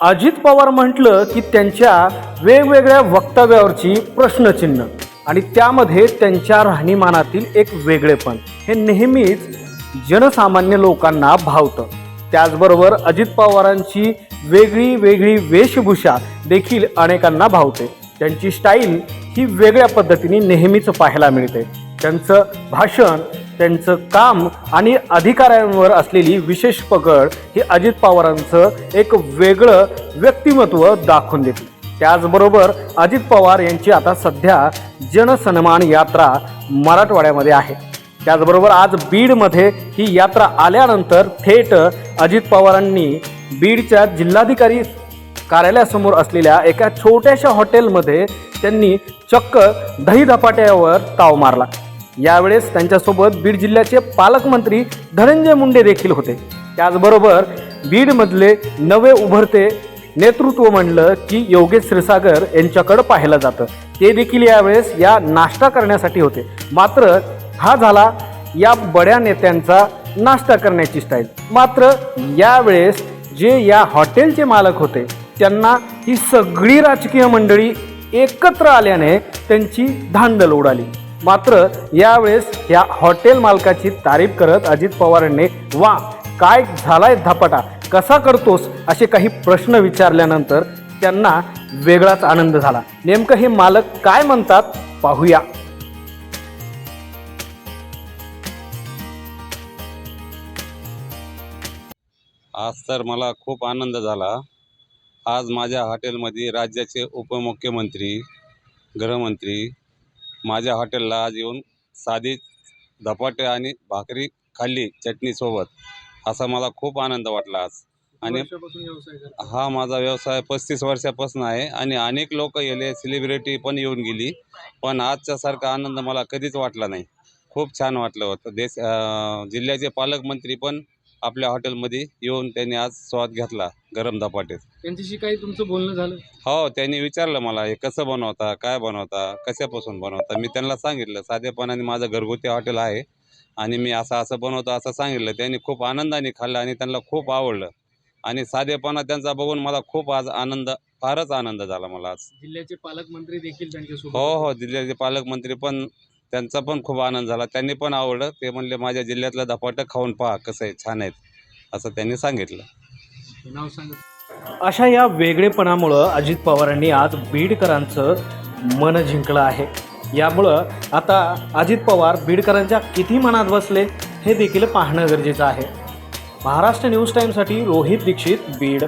अजित पवार म्हटलं की त्यांच्या वेगवेगळ्या वक्तव्यावरची प्रश्नचिन्ह आणि त्यामध्ये त्यांच्या राहणीमानातील एक वेगळेपण. हे नेहमीच जनसामान्य लोकांना भावतं. त्याचबरोबर अजित पवारांची वेगळी वेगळी वेशभूषा देखील अनेकांना भावते. त्यांची स्टाईल ही वेगळ्या पद्धतीने नेहमीच पाहायला मिळते. त्यांचं भाषण त्यांचं काम आणि अधिकाऱ्यांवर असलेली विशेष पकड ही अजित पवारांचं एक वेगळं व्यक्तिमत्व दाखवून देते. त्याचबरोबर अजित पवार यांची आता सध्या जनसन्मान यात्रा मराठवाड्यामध्ये आहे. त्याचबरोबर आज बीडमध्ये ही यात्रा आल्यानंतर थेट अजित पवारांनी बीडच्या जिल्हाधिकारी कार्यालयासमोर असलेल्या एका छोट्याशा हॉटेलमध्ये त्यांनी चक्क दही धपाट्यावर ताव मारला. यावेळेस त्यांच्यासोबत बीड जिल्ह्याचे पालकमंत्री धनंजय मुंडे देखील होते. त्याचबरोबर बीडमधले नवे उभरते नेतृत्व म्हणलं की योगेश क्षीरसागर यांच्याकडं पाहिलं जातं. ते देखील यावेळेस या नाश्ता करण्यासाठी होते. मात्र हा झाला या बड्या नेत्यांचा नाश्ता करण्याची स्टाईल मात्र यावेळेस जे या हॉटेलचे मालक होते त्यांना ही सगळी राजकीय मंडळी एकत्र आल्याने त्यांची धांदल उडाली. मात्र यावेळेस या हॉटेल मालकाची तारीफ करत अजित पवारांनी वा काय झालाय धपाटा? कसा करतोस? असे काही प्रश्न विचारल्यानंतर त्यांना वेगळाच आनंद झाला. नेमकं हे मालक काय म्हणतात? पाहूया. आज तर मला खूप आनंद झाला. आज माझ्या हॉटेलमध्ये राज्याचे उपमुख्यमंत्री गृहमंत्री माझ्या हॉटेलला आज येऊन साधी धपाटे आणि भाकरी खाल्ली चटणीसोबत असा मला खूप आनंद वाटला आज. आणि हा माझा व्यवसाय पस्तीस वर्षापासून आहे आणि अनेक लोक गेले सेलिब्रिटी पण येऊन गेली. पण आजच्या सारखा आनंद मला कधीच वाटला नाही. खूप छान वाटलं होतं. देश जिल्ह्याचे पालकमंत्री पण आपल्या हॉटेलमध्ये येऊन त्यांनी आज स्वाद घेतला गरम धपाटे त्यांच्याशी काही तुमचं बोलणं झालं? हो त्यांनी विचारलं मला हे कसं बनवता? काय बनवता? कशापासून बनवता? मी त्यांना सांगितलं साधेपणाने माझं घरगुती हॉटेल आहे आणि मी असं असं बनवतो असं सांगितलं. त्यांनी खूप आनंदाने खाल्लं आणि त्यांना खूप आवडलं. आणि साधेपणा त्यांचा बघून मला खूप आज आनंद फारच आनंद झाला मला आज. जिल्ह्याचे पालकमंत्री देखील त्यांच्यासोबत हो हो जिल्ह्याचे पालकमंत्री पण त्यांचा पण खूप आनंद झाला. त्यांनी पण आवडलं. ते म्हणले माझ्या जिल्ह्यातलं धपाटं खाऊन पहा कसं आहे छान आहेत असं त्यांनी सांगितलं. नाव अशा या वेगळेपणामुळं अजित पवारांनी आज बीडकरांचं मन जिंकलं आहे. यामुळं आता अजित पवार बीडकरांच्या किती मनात बसले हे देखील पाहणं गरजेचं आहे. महाराष्ट्र न्यूज टाईमसाठी रोहित दीक्षित बीड.